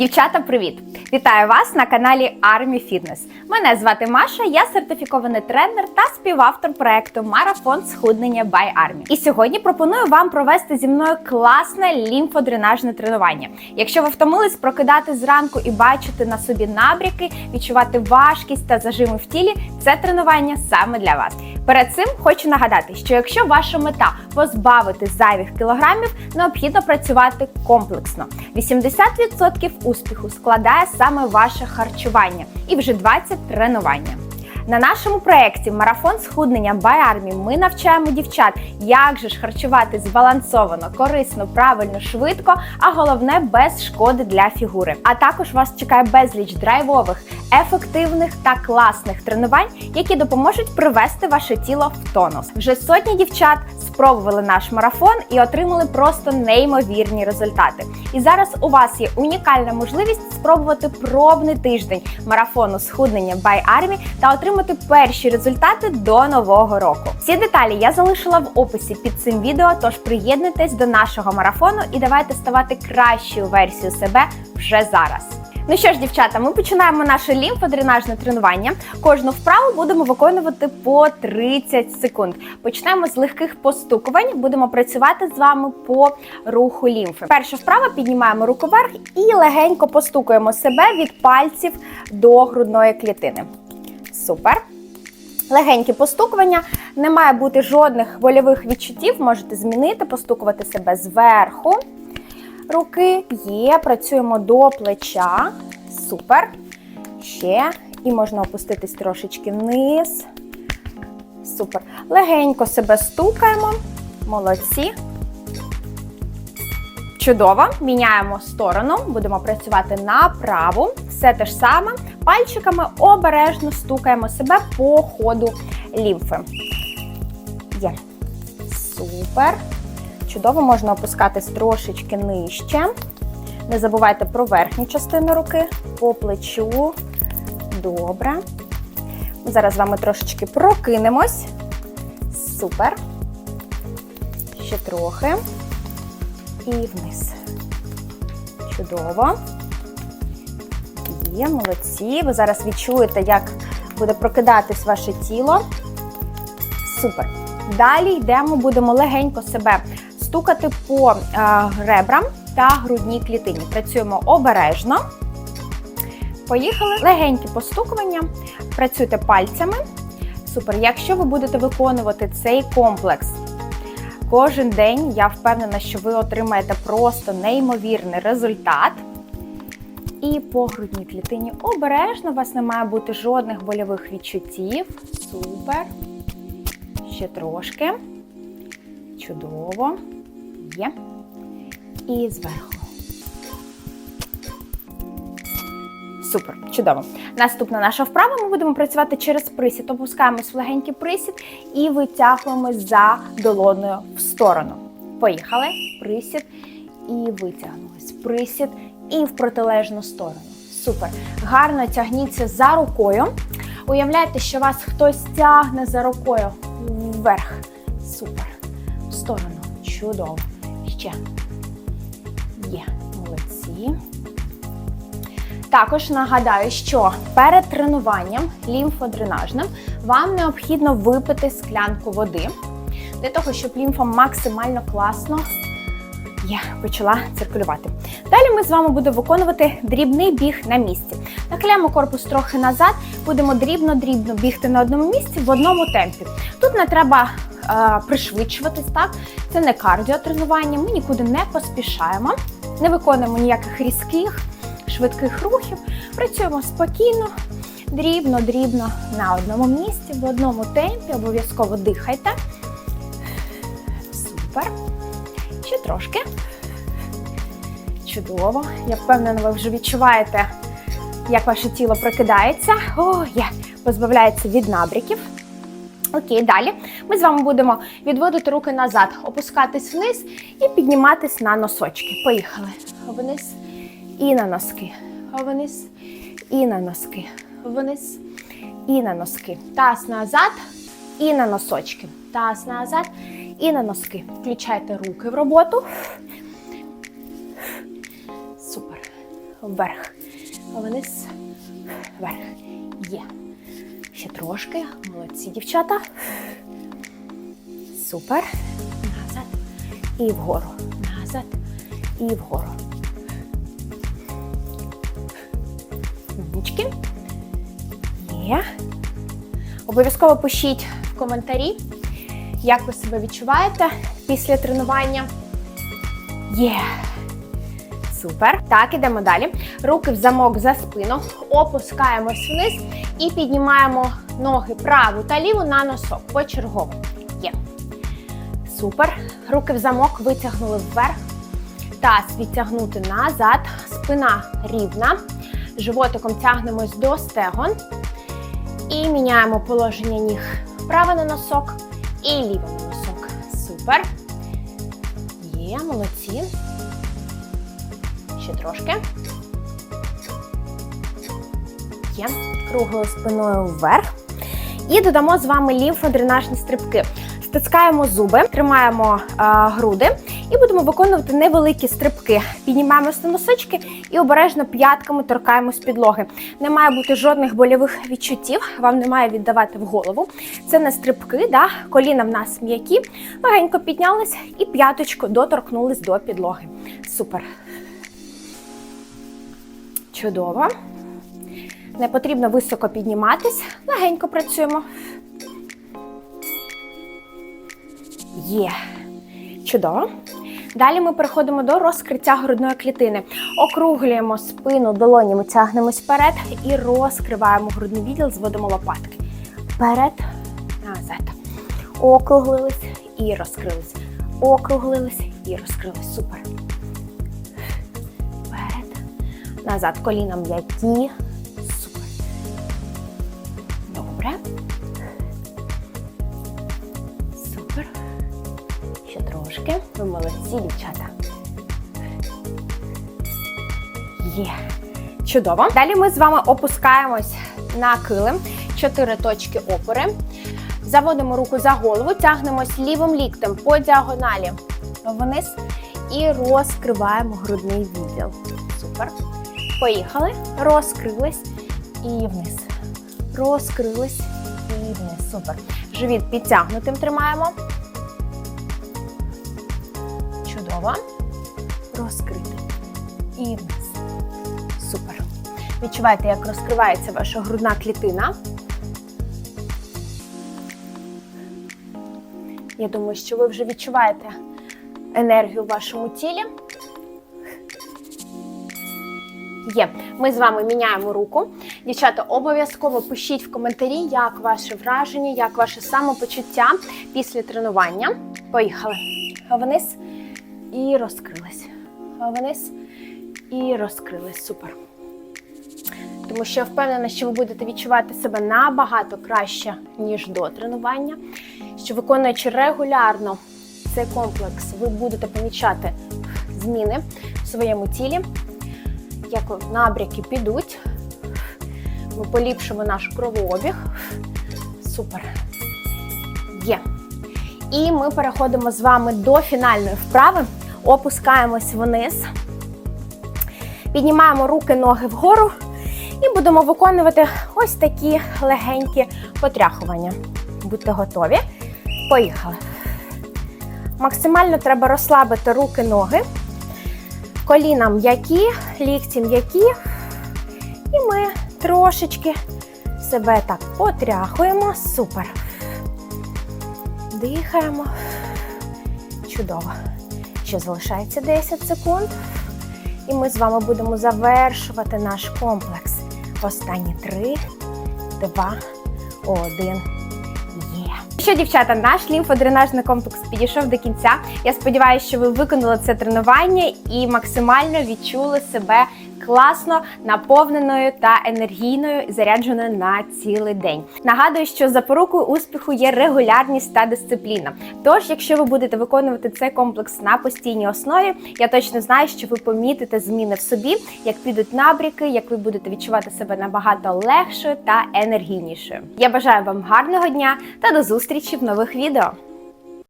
Дівчата, привіт! Вітаю вас на каналі Армі Фітнес. Мене звати Маша, я сертифікований тренер та співавтор проекту Марафон схуднення by Army. І сьогодні пропоную вам провести зі мною класне лімфодренажне тренування. Якщо ви втомились прокидати зранку і бачити на собі набряки, відчувати важкість та зажими в тілі, це тренування саме для вас. Перед цим хочу нагадати, що якщо ваша мета позбавити зайвих кілограмів, необхідно працювати комплексно. 80% успіху складає саме ваше харчування і вже 20 тренування. На нашому проєкті Марафон схуднення Army ми навчаємо дівчат, як же ж харчувати збалансовано, корисно, правильно, швидко, а головне без шкоди для фігури. А також вас чекає безліч драйвових, ефективних та класних тренувань, які допоможуть привести ваше тіло в тонус. Вже сотні дівчат спробували наш марафон і отримали просто неймовірні результати. І зараз у вас є унікальна можливість спробувати пробний тиждень марафону схуднення by Army та отримати перші результати до нового року. Всі деталі я залишила в описі під цим відео, тож приєднуйтесь до нашого марафону і давайте ставати кращою версією себе вже зараз. Ну що ж, дівчата, ми починаємо наше лімфодренажне тренування. Кожну вправу будемо виконувати по 30 секунд. Почнемо з легких постукувань. Будемо працювати з вами по руху лімфи. Перша вправа піднімаємо руку вверх і легенько постукуємо себе від пальців до грудної клітини. Супер. Легенькі постукування, не має бути жодних больових відчуттів. Можете змінити, постукувати себе зверху руки. Є, працюємо до плеча. Супер. Ще. І можна опуститись трошечки вниз. Супер. Легенько себе стукаємо. Молодці. Чудово. Міняємо сторону. Будемо працювати на праву. Все те ж саме. Пальчиками обережно стукаємо себе по ходу лімфи. Є. Супер. Чудово, можна опускатись трошечки нижче. Не забувайте про верхню частину руки, по плечу. Добре. Зараз з вами трошечки прокинемось. Супер. Ще трохи. І вниз. Чудово. Є, молодці. Ви зараз відчуєте, як буде прокидатись ваше тіло. Супер. Далі йдемо, будемо легенько себе стукати по е, ребрам та грудній клітині. Працюємо обережно. Поїхали. Легенькі постукування. Працюйте пальцями. Супер. Якщо ви будете виконувати цей комплекс кожен день, я впевнена, що ви отримаєте просто неймовірний результат. І по грудній клітині обережно, у вас не має бути жодних больових відчуттів. Супер. Ще трошки. Чудово. Є. І зверху. Супер, чудово. Наступна наша вправа. Ми будемо працювати через присід. Опускаємось в легенький присід і витягуємось за долоною в сторону. Поїхали. Присід і витягнулись. Присід і в протилежну сторону. Супер. Гарно тягніться за рукою. Уявляйте, що вас хтось тягне за рукою вверх. Супер. В сторону. Чудово. Ще. Є. Молодці. Також нагадаю, що перед тренуванням лімфодренажним вам необхідно випити склянку води для того, щоб лімфа максимально класно є, почала циркулювати. Далі ми з вами будемо виконувати дрібний біг на місці. Нахиляємо корпус трохи назад, будемо дрібно-дрібно бігти на одному місці в одному темпі. Тут не треба пришвидшуватись, так? Це не кардіотренування, ми нікуди не поспішаємо, не виконуємо ніяких різких, швидких рухів. Працюємо спокійно, дрібно-дрібно на одному місці, в одному темпі, обов'язково дихайте. Супер. Ще трошки. Чудово. Я впевнена, ви вже відчуваєте, як ваше тіло прокидається. О, є, позбавляється від набряків. Окей, далі ми з вами будемо відводити руки назад, опускатись вниз і підніматись на носочки. Поїхали. Вниз і на носки. Вниз і на носки. Вниз і на носки. Таз назад і на носочки. Таз назад і на носки. Включайте руки в роботу. Супер. вверх. Вниз, вверх. Є. Ще трошки. Молодці, дівчата. Супер. Назад. І вгору. Назад. І вгору. Умнички. Є. Обов'язково пишіть в коментарі, як ви себе відчуваєте після тренування. Є. Супер. Так, ідемо далі. Руки в замок за спину. Опускаємось вниз і піднімаємо ноги праву та ліву на носок. Почергово. Є. Супер. Руки в замок витягнули вверх. Таз відтягнути назад. Спина рівна. Животиком тягнемось до стегон. І міняємо положення ніг. Право на носок і ліво на носок. Супер. Є, молодці. Ще трошки. Є. Круглою спиною вверх. І додамо з вами лімфодренажні стрибки. Стискаємо зуби, тримаємо е, груди і будемо виконувати невеликі стрибки. Піднімаємося на носочки і обережно п'ятками торкаємось підлоги. Не має бути жодних больових відчуттів, вам не має віддавати в голову. Це не стрибки, да? коліна в нас м'які, легенько піднялись і п'яточку доторкнулись до підлоги. Супер. Чудово. Не потрібно високо підніматись, легенько працюємо. Є. Чудово. Далі ми переходимо до розкриття грудної клітини. Округлюємо спину, долонями тягнемось вперед і розкриваємо грудний відділ, зводимо лопатки. Вперед, назад. Округлились і розкрились. Округлились і розкрились. Супер. Назад. Коліна м'які. Супер. Добре. Супер. Ще трошки. Ви молодці, дівчата. Є. Чудово. Далі ми з вами опускаємось на килим. Чотири точки опори. Заводимо руку за голову, тягнемось лівим ліктем по діагоналі вниз і розкриваємо грудний відділ. Супер. Поїхали. Розкрились і вниз. Розкрились і вниз. Супер. Живіт підтягнутим тримаємо. Чудово. Розкрити. І вниз. Супер. Відчувайте, як розкривається ваша грудна клітина. Я думаю, що ви вже відчуваєте енергію в вашому тілі. Є. Ми з вами міняємо руку. Дівчата, обов'язково пишіть в коментарі, як ваше враження, як ваше самопочуття після тренування. Поїхали. Вниз і розкрились. Вниз і розкрились. Супер. Тому що я впевнена, що ви будете відчувати себе набагато краще, ніж до тренування. Що виконуючи регулярно цей комплекс, ви будете помічати зміни в своєму тілі, як набряки підуть. Ми поліпшимо наш кровообіг. Супер. Є. І ми переходимо з вами до фінальної вправи. Опускаємось вниз. Піднімаємо руки, ноги вгору. І будемо виконувати ось такі легенькі потряхування. Будьте готові. Поїхали. Максимально треба розслабити руки, ноги. Коліна м'які, лікті м'які. І ми трошечки себе так потряхуємо. Супер. Дихаємо. Чудово. Ще залишається 10 секунд. І ми з вами будемо завершувати наш комплекс. Останні 3, 2, 1. Що, дівчата, наш лімфодренажний комплекс підійшов до кінця. Я сподіваюся, що ви виконали це тренування і максимально відчули себе класно, наповненою та енергійною, зарядженою на цілий день. Нагадую, що запорукою успіху є регулярність та дисципліна. Тож, якщо ви будете виконувати цей комплекс на постійній основі, я точно знаю, що ви помітите зміни в собі, як підуть набріки, як ви будете відчувати себе набагато легшою та енергійнішою. Я бажаю вам гарного дня та до зустрічі в нових відео.